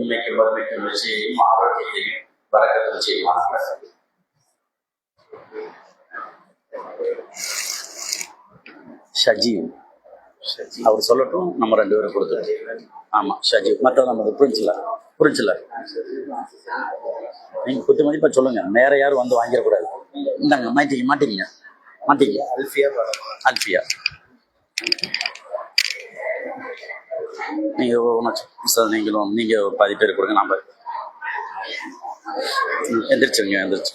இன்னைக்கு மறுமைக்கு நிச்சயம் ஆரோக்கியத்தையும் வரக்கத்தை செய்வாங்க ஷஜீவ். அவர் சொல்லட்டும் நம்ம ரெண்டு பேரும் கொடுத்துருவோம். ஆமாம் ஷஜீவ். மற்ற நம்ம புரிஞ்சில புரிஞ்சில நீங்க குத்து மதிப்பா சொல்லுங்க. வேற யாரும் வந்து வாங்கிடக்கூடாது. இந்தாங்க மாட்டிக்க மாட்டிக்கிங்க மாட்டிக்க அல்ஃபியா அல்ஃபியா. நீங்கள் ஒன்று சார் நீங்களும் நீங்கள் ஒரு பாதி பேர் கொடுங்க நம்ம எந்திரிச்சிருங்க எந்திரிச்சு.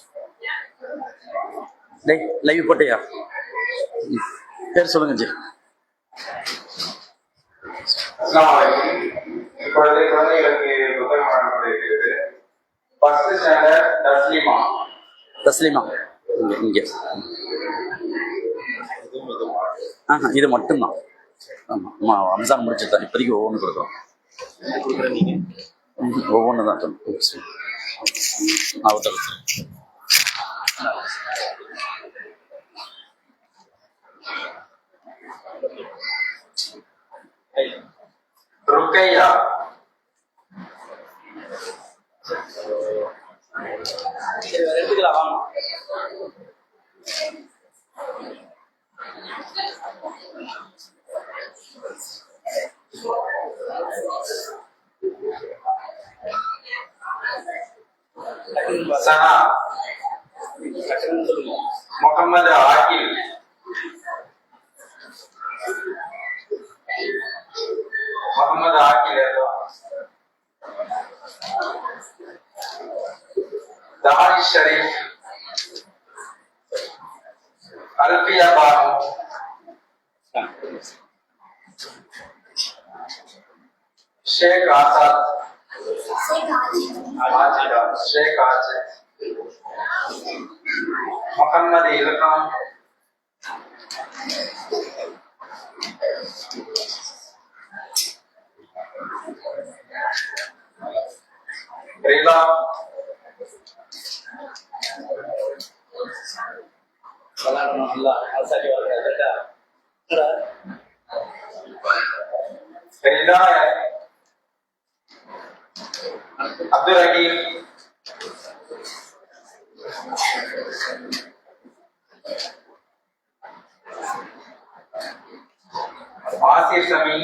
டேய் லைவ் போட்டையா? பேர் சொல்லுங்க ஜி. இப்பொழுது குழந்தைகளுக்கு புத்தகம் வழங்கப்படுகிறது ஃபர்ஸ்ட் ஸ்டாண்டர்ட் தஸ்லிமா. தஸ்லீமா இங்க. இது மட்டும்தான். ஆமாம் ரம்ஜான் முடிச்சு தான் இப்போதைக்கு ஒவ்வொன்று கொடுக்குறோம். ஒவ்வொன்று தான் சொல்லுங்கள் அவத்தல் ருக்கையா எடுத்துக்கலாம் வாங்க முகமது ஆகில் முகமது ஆகில் தாரி ஷரீஃப் அல்பியா பானு शेख आसाद आजिदा शेख आजिद मोहम्मद इलकाम रेला रेला है अब्दुल হাকিম आसिफ समी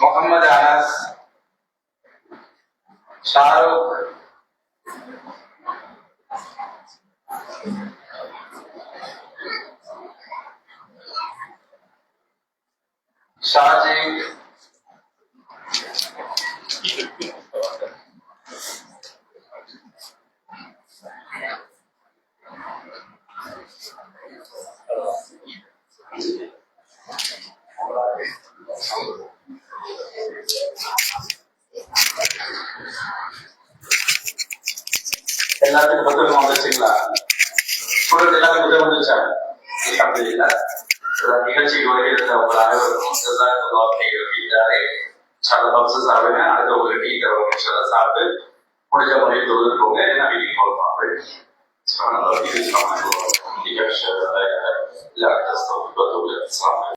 मोहम्मद अनस शाहरुख জেলা থেকে হোটেল মধ্যে সেগুলা ছোট জেলা থেকে হোটেল মধ্যে চাই এই সাথে জেলা நிகழ்ச்சி வருகிறத உங்கள் அனைவருக்கும் சிறந்த கேட்கிறாரே சாப்பிட பப்ஸ் சாப்பிடுங்க அடுத்த ஒரு டீ தரவங்க சாப்பிட்டு முடிஞ்ச முறையில் தொழுதுக்கோங்க ஏன்னா வீட்டுக்கு கால் பண்ணுறேன் நிகழ்ச்சி இல்லாத